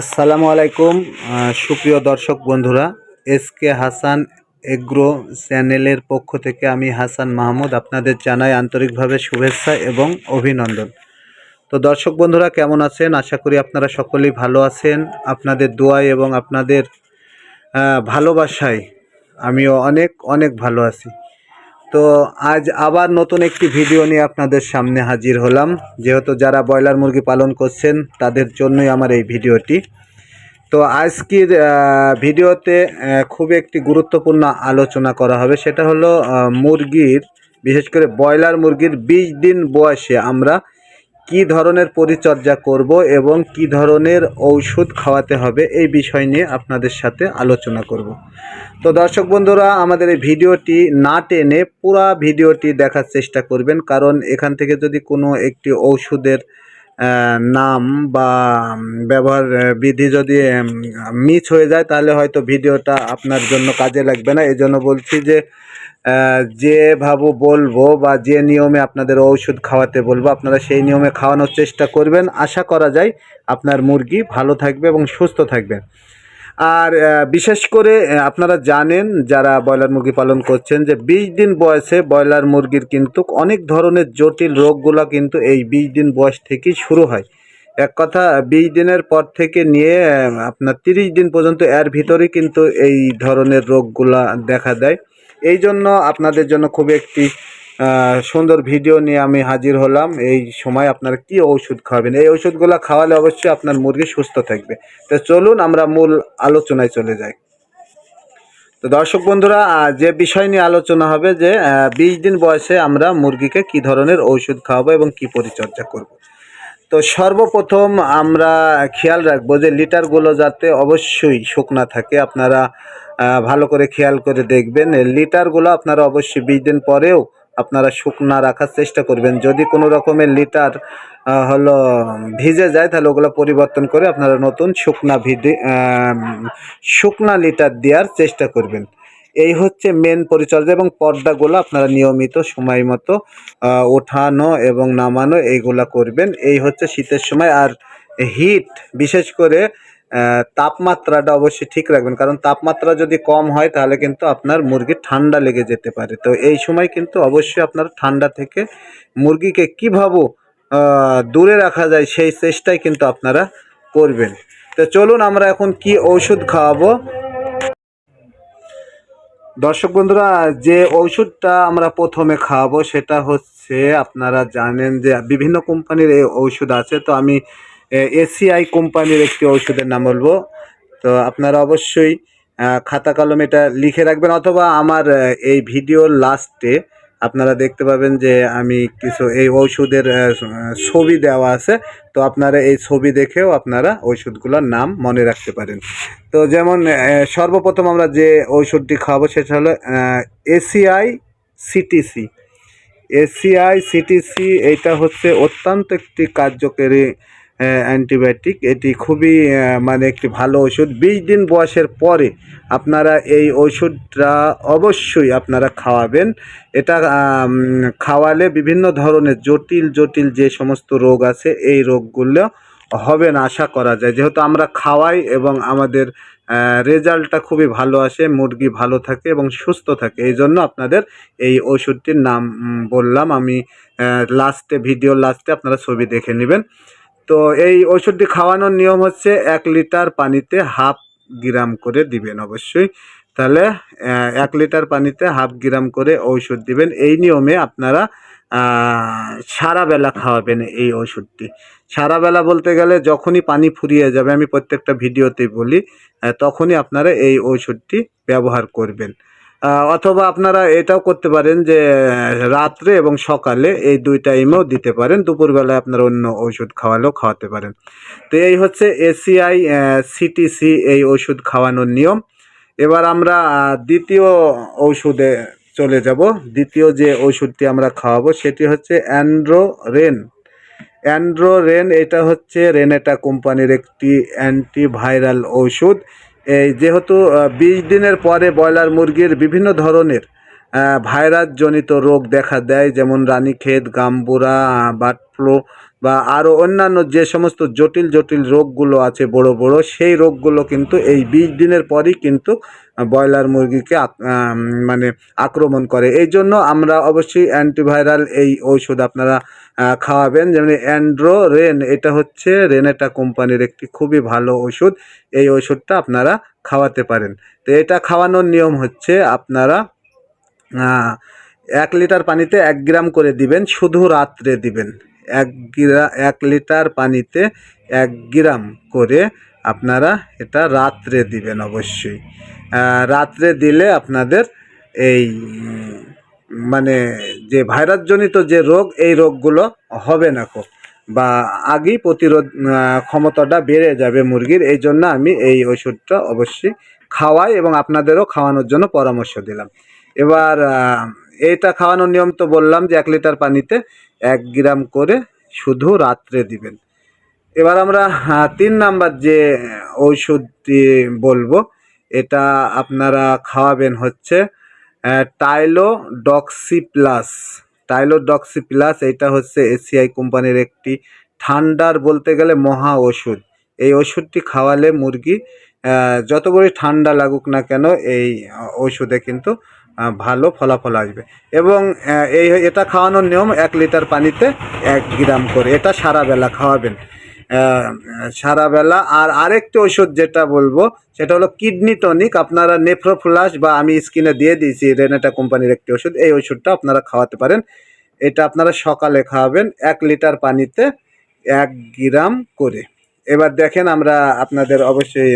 আসসালামু আলাইকুম সুপ্রিয় দর্শক বন্ধুরা এস কে হাসান এগ্রো চ্যানেলের পক্ষ থেকে আমি হাসান মাহমুদ আপনাদের জানাই আন্তরিকভাবে শুভেচ্ছা এবং অভিনন্দন। তো দর্শক বন্ধুরা, কেমন আছেন? আশা করি আপনারা সকলেই ভালো আছেন। আপনাদের দোয়ায় এবং আপনাদের ভালোবাসায় আমিও অনেক অনেক ভালো আছি। তো আজ আবার নতুন একটি ভিডিও নিয়ে আপনাদের সামনে হাজির হলাম। যেহেতু যারা ব্রয়লার মুরগি পালন করছেন, তাদের জন্যই আমার এই ভিডিওটি। তো আজকের ভিডিওতে খুব একটি গুরুত্বপূর্ণ আলোচনা করা হবে। সেটা হলো মুরগির, বিশেষ করে ব্রয়লার মুরগির বিশ দিন বয়সে আমরা কি ধরনের পরিচর্যা করব এবং কি ধরনের ঔষধ খাওয়াতে হবে এই বিষয় নিয়ে আপনাদের সাথে আলোচনা করব। তো দর্শক বন্ধুরা, আমাদের এই ভিডিওটি না টেনে পুরা ভিডিওটি দেখার চেষ্টা করবেন, কারণ এখান থেকে যদি কোনো একটি ঔষধের নাম বা ব্যবহার বিধি যদি মিস হয়ে যায়, তাহলে হয়তো ভিডিওটা আপনার জন্য কাজে লাগবে না। এজন্য বলছি যে যেভাবে বলব বা যে নিয়মে আপনাদের ঔষধ খাওয়াতে বলব, আপনারা সেই নিয়মে খাওয়ানোর চেষ্টা করবেন। আশা করা যায় আপনার মুরগি ভালো থাকবে এবং সুস্থ থাকবে। আর বিশেষ করে আপনারা জানেন, যারা ব্রয়লার মুরগি পালন করছেন, যে বিশ দিন বয়সে ব্রয়লার মুরগির কিন্তু অনেক ধরনের জটিল রোগগুলো কিন্তু এই বিশ দিন বয়স থেকেই শুরু হয়। এক কথা, বিশ দিনের পর থেকে নিয়ে আপনার তিরিশ দিন পর্যন্ত এর ভিতরেই কিন্তু এই ধরনের রোগগুলা দেখা দেয়। এই জন্য আপনাদের জন্য খুব একটি সুন্দর ভিডিও নিয়ে আমি হাজির হলাম। এই সময় আপনারা কি ঔষধ খাওয়াবেন এই ওষুধগুলো খাওয়ালে অবশ্যই আপনার মুরগি সুস্থ থাকবে। তো চলুন আমরা মূল আলোচনায় চলে যাই। তো দর্শক বন্ধুরা যে বিষয় নিয়ে আলোচনা হবে যে বিশ দিন বয়সে আমরা মুরগিকে কি ধরনের ঔষধ খাওয়াবো এবং কি পরিচর্যা করব। তো সর্বপ্রথম আমরা খেয়াল রাখব যে লিটারগুলো যাতে অবশ্যই শুকনা থাকে, আপনারা ভালো করে খেয়াল করে দেখবেন। লিটারগুলো আপনারা অবশ্যই বিশ দিন পরেও আপনারা শুকনা রাখার চেষ্টা করবেন। যদি কোনো রকমের লিটার হলো ভিজে যায়, তাহলে ওগুলো পরিবর্তন করে আপনারা নতুন শুকনা ভিডি শুকনা লিটার দেওয়ার চেষ্টা করবেন। এই হচ্ছে মেন পরিচর্যা এবং পর্দাগুলো আপনারা নিয়মিত সময় মতো ওঠানো এবং নামানো এইগুলা করবেন। এই হচ্ছে শীতের সময় আর হিট বিশেষ করে তাপমাত্রাটা অবশ্যই ঠিক রাখবেন। কারণ তাপমাত্রা যদি কম হয় তাহলে কিন্তু আপনার মুরগি ঠান্ডা লেগে যেতে পারে। তো এই সময় কিন্তু অবশ্যই আপনার ঠান্ডা থেকে মুরগিকে কীভাবে দূরে রাখা যায় সেই চেষ্টাই কিন্তু আপনারা করবেন। তো চলুন আমরা এখন কি ঔষধ খাওয়াবো দর্শক বন্ধুরা, যে ওষুধটা আমরা প্রথমে খাওয়াবো সেটা হচ্ছে আপনারা জানেন যে বিভিন্ন কোম্পানির এই ঔষধ আছে। তো আমি এসিআই কোম্পানির একটি ওষুধের নাম বলব। তো আপনারা অবশ্যই খাতা কলম এটা লিখে রাখবেন অথবা আমার এই ভিডিওর লাস্টে আপনারা দেখতে পাবেন যে আমি কিছু এই ওষুধের ছবি দেওয়া আছে। তো আপনারা এই ছবি দেখেও আপনারা ওষুধগুলোর নাম মনে রাখতে পারেন। তো যেমন সর্বপ্রথম আমরা যে ঔষধটি খাওয়াবো সেটা হলো এসিআই সিটিসি। এসিআই সিটিসি, এইটা হচ্ছে অত্যন্ত একটি কার্যকরী অ্যান্টিবায়োটিক এটি খুবই মানে একটি ভালো ওষুধ। বিশ দিন বয়সের পরে আপনারা এই ওষুধটা অবশ্যই আপনারা খাওয়াবেন। এটা খাওয়ালে বিভিন্ন ধরনের জটিল জটিল যে সমস্ত রোগ আছে, এই রোগগুলো হবে না, আশা করা যায়। যেহেতু আমরা খাওয়াই এবং আমাদের রেজাল্টটা খুবই ভালো আসে, মুরগি ভালো থাকে এবং সুস্থ থাকে, এই জন্য আপনাদের এই ওষুধটির নাম বললাম। আমি লাস্টে ভিডিও লাস্টে আপনারা ছবি দেখে নেবেন। তো এই ওষুধটি খাওয়ানোর নিয়ম হচ্ছে এক লিটার পানিতে হাফ গ্রাম করে দিবেন অবশ্যই। তাহলে এক লিটার পানিতে হাফ গ্রাম করে ঔষধ দিবেন। এই নিয়মে আপনারা সারা বেলা খাওয়াবেন এই ওষুধটি সারা বেলা বলতে গেলে যখনই পানি ফুরিয়ে যাবে, আমি প্রত্যেকটা ভিডিওতেই বলি তখনই আপনারা এই ওষুধটি ব্যবহার করবেন। অথবা আপনারা এটাও করতে পারেন যে রাত্রে এবং সকালে এই দুই টাইমেও দিতে পারেন। দুপুরবেলায় আপনারা অন্য ওষুধ খাওয়ালেও খাওয়াতে পারেন। তো এই হচ্ছে এসিআই সিটিসি এই ওষুধ খাওয়ানোর নিয়ম। এবার আমরা দ্বিতীয় ঔষধে চলে যাব। দ্বিতীয় যে ওষুধটি আমরা খাওয়াবো সেটি হচ্ছে অ্যান্ড্রোরেন। অ্যান্ড্রোরেন এটা হচ্ছে রেনেটা কোম্পানির একটি অ্যান্টিভাইরাল ওষুধ যেহেতু বিশ দিনের পরে ব্রয়লার মুরগির বিভিন্ন ধরনের ভাইরাসজনিত রোগ দেখা দেয়, যেমন রানীক্ষেত গাম্বুরা বার্ড ফ্লু বা আরও অন্যান্য যে সমস্ত জটিল জটিল রোগগুলো আছে বড় বড়, সেই রোগগুলো কিন্তু এই বিশ দিনের পরই কিন্তু ব্রয়লার মুরগিকে মানে আক্রমণ করে। এই জন্য আমরা অবশ্যই অ্যান্টিভাইরাল এই ঔষধ আপনারা খাওয়াবেন। যেমন অ্যান্ড্রো রেন, এটা হচ্ছে রেনেটা কোম্পানির একটি খুবই ভালো ওষুধ। এই ওষুধটা আপনারা খাওয়াতে পারেন। তো এটা খাওয়ানোর নিয়ম হচ্ছে আপনারা এক লিটার পানিতে এক গ্রাম করে দিবেন, শুধু রাত্রে দিবেন। এক গিরা, এক লিটার পানিতে এক গ্রাম করে আপনারা এটা রাত্রে দিবেন অবশ্যই। রাত্রে দিলে আপনাদের এই মানে যে ভাইরাসজনিত যে রোগ, এই রোগগুলো হবে না কো বা আগেই প্রতিরোধ ক্ষমতাটা বেড়ে যাবে মুরগির, এই জন্য আমি এই ওষুধটা অবশ্যই খাওয়াই এবং আপনাদেরও খাওয়ানোর জন্য পরামর্শ দিলাম। এবার এইটা খাওয়ানোর নিয়ম তো বললাম যে এক লিটার পানিতে এক গ্রাম করে শুধু রাত্রে দিবেন। এবার আমরা তিন নাম্বার যে ঔষধটি বলব, এটা আপনারা খাওয়াবেন হচ্ছে টাইলোডক্সি প্লাস টাইলোডক্সি প্লাস এটা হচ্ছে এসিআই কোম্পানির একটি ঠান্ডার বলতে গেলে মহা ওষুধ। এই ওষুধটি খাওয়ালে মুরগি যত বড়ই ঠান্ডা লাগুক না কেন, এই ওষুধে কিন্তু ভালো ফলাফল আসবে। এবং এই, এটা খাওয়ানোর নিয়ম এক লিটার পানিতে এক গ্রাম করে। এটা সারা বেলা খাওয়াবেন। আহ, সারা বেলা আর আরেকটি ওষুধ যেটা বলব সেটা হলো কিডনি টনিক। আপনারা নেফ্রোফ্লাস বা আমি স্কিনে দিয়ে দিয়েছি রেনেটা কোম্পানির একটি ওষুধ এই ওষুধটা আপনারা খাওয়াতে পারেন। এটা আপনারা সকালে খাওয়াবেন এক লিটার পানিতে এক গ্রাম করে। এবার দেখেন আমরা আপনাদের অবশ্যই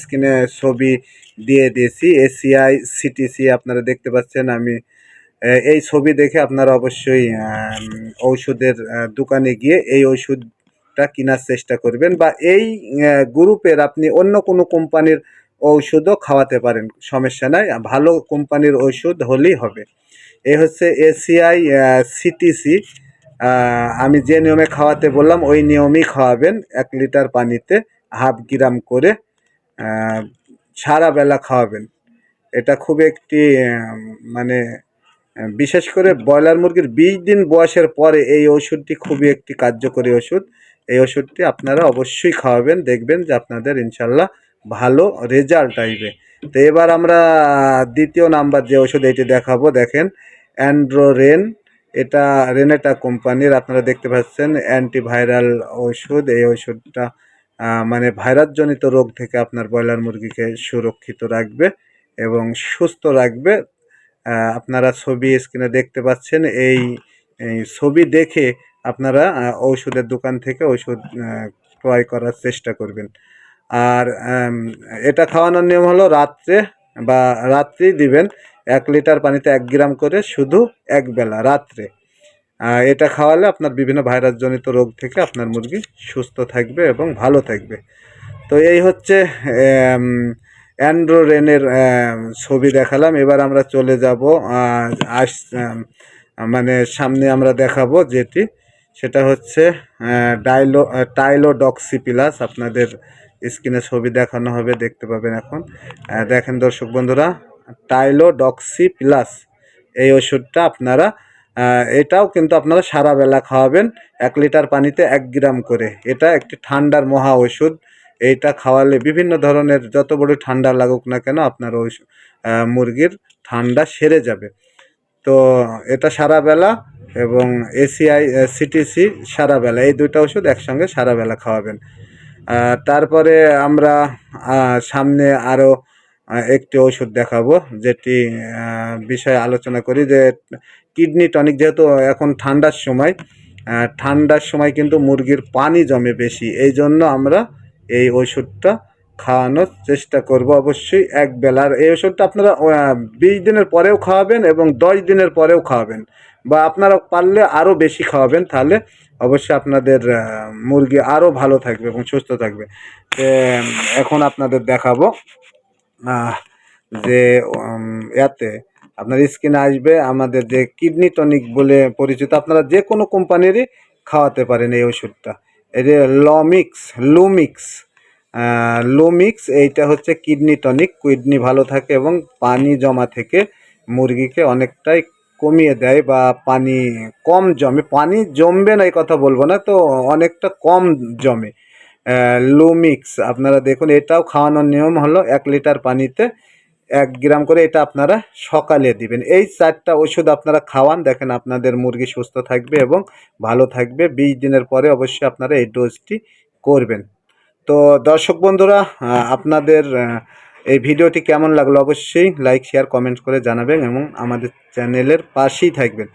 স্ক্রিনে ছবি দিয়ে দিয়েছি এসিআই সিটিসি আপনারা দেখতে পাচ্ছেন আমি এই ছবি দেখে আপনারা অবশ্যই ঔষধের দোকানে গিয়ে এই ওষুধটা কেনার চেষ্টা করবেন বা এই গ্রুপের আপনি অন্য কোনো কোম্পানির ঔষধও খাওয়াতে পারেন, সমস্যা নাই ভালো কোম্পানির ওষুধ হলেই হবে। এই হচ্ছে এসিআই সিটিসি আমি যে নিয়মে খাওয়াতে বললাম, ওই নিয়মেই খাওয়াবেন, এক লিটার পানিতে হাফ গ্রাম করে সারা বেলা খাওয়াবেন। এটা খুব একটি মানে বিশেষ করে ব্রয়লার মুরগির বিশ দিন বয়সের পরে এই ওষুধটি খুবই একটি কার্যকরী ওষুধ এই ওষুধটি আপনারা অবশ্যই খাওয়াবেন, দেখবেন যে আপনাদের ইনশাল্লাহ ভালো রেজাল্ট আসবে। তো এবার আমরা দ্বিতীয় নাম্বার যে ওষুধ এটি দেখাবো, দেখেন অ্যান্ড্রোরেন এটা রেনেটা কোম্পানির, আপনারা দেখতে পাচ্ছেন অ্যান্টিভাইরাল ওষুধ, এই ওষুধটা মানে ভাইরাসজনিত রোগ থেকে আপনার ব্রয়লার মুরগিকে সুরক্ষিত রাখবে এবং সুস্থ রাখবে। আপনারা ছবি স্ক্রিনে দেখতে পাচ্ছেন, এই এই ছবি দেখে আপনারা ঔষধের দোকান থেকে ওষুধ ক্রয় করার চেষ্টা করবেন। আর এটা খাওয়ানোর নিয়ম হলো রাত্রে বা রাত্রি দিবেন এক লিটার পানিতে এক গ্রাম করে শুধু এক বেলা, রাত্রে। এটা খাওয়ালে আপনার বিভিন্ন ভাইরাসজনিত রোগ থেকে আপনার মুরগি সুস্থ থাকবে এবং ভালো থাকবে। তো এই হচ্ছে অ্যান্ড্রোরেনের ছবি দেখালাম। এবার আমরা চলে যাব আস মানে সামনে আমরা দেখাবো যেটি সেটা হচ্ছে ডাইলো টাইলোডক্সি প্লাস আপনাদের স্ক্রিনে ছবি দেখানো হবে, দেখতে পাবেন এখন। দেখেন দর্শক বন্ধুরা টাইলোডক্সি প্লাস এই ওষুধটা আপনারা এটাও কিন্তু আপনারা সারা বেলা খাওয়াবেন এক লিটার পানিতে এক গ্রাম করে। এটা একটি ঠান্ডার মহা ওষুধ। এইটা খাওয়ালে বিভিন্ন ধরনের, যত বড় ঠান্ডা লাগুক না কেন, আপনার ওই মুরগির ঠান্ডা সেরে যাবে। তো, এটা সারা বেলা এবং এসিআই সিটিসি সারা বেলা এই দুইটা ওষুধ একসঙ্গে সারা বেলা খাওয়াবেন তারপরে আমরা সামনে আরও একটি ওষুধ দেখাবো, যেটি বিষয়ে আলোচনা করি যে, কিডনি টনিক যেহেতু এখন ঠান্ডার সময় ঠান্ডার সময় কিন্তু মুরগির পানি জমে বেশি, এই জন্য আমরা এই ওষুধটা খাওয়ানোর চেষ্টা করব অবশ্যই এক বেলার। এই ওষুধটা আপনারা বিশ দিনের পরেও খাওয়াবেন এবং দশ দিনের পরেও খাওয়াবেন। বা আপনারা পারলে আরও বেশি খাওয়াবেন, তাহলে অবশ্যই আপনাদের মুরগি আরও ভালো থাকবে এবং সুস্থ থাকবে। এখন আপনাদের দেখাবো যে ইয়াতে আপনার স্কিনে আসবে আমাদের যে কিডনি টনিক বলে পরিচিত, আপনারা যে কোনো কোম্পানিরই খাওয়াতে পারেন এই ওষুধটা। যে লমিক্স, লুমিক্স লুমিক্স, এইটা হচ্ছে কিডনি টনিক। কিডনি ভালো থাকে এবং পানি জমা থেকে মুরগিকে অনেকটাই কমিয়ে দেয় বা পানি কম জমে, পানি জমবে না, এই কথা বলব না, তো অনেকটা কম জমে। লুমিক্স আপনারা দেখুন, এটাও খাওয়ানোর নিয়ম হলো এক লিটার পানিতে এক গ্রাম করে এটা আপনারা সকালে দিবেন। এই চারটা ওষুধ আপনারা খাওয়ান, দেখেন আপনাদের মুরগি সুস্থ থাকবে এবং ভালো থাকবে। বিশ দিনের পরে অবশ্যই আপনারা এই ডোজটি করবেন। তো দর্শক বন্ধুরা আপনাদের এই ভিডিওটি কেমন লাগল অবশ্যই লাইক শেয়ার কমেন্ট করে জানাবেন এবং আমাদের চ্যানেলের পাশেই থাকবেন।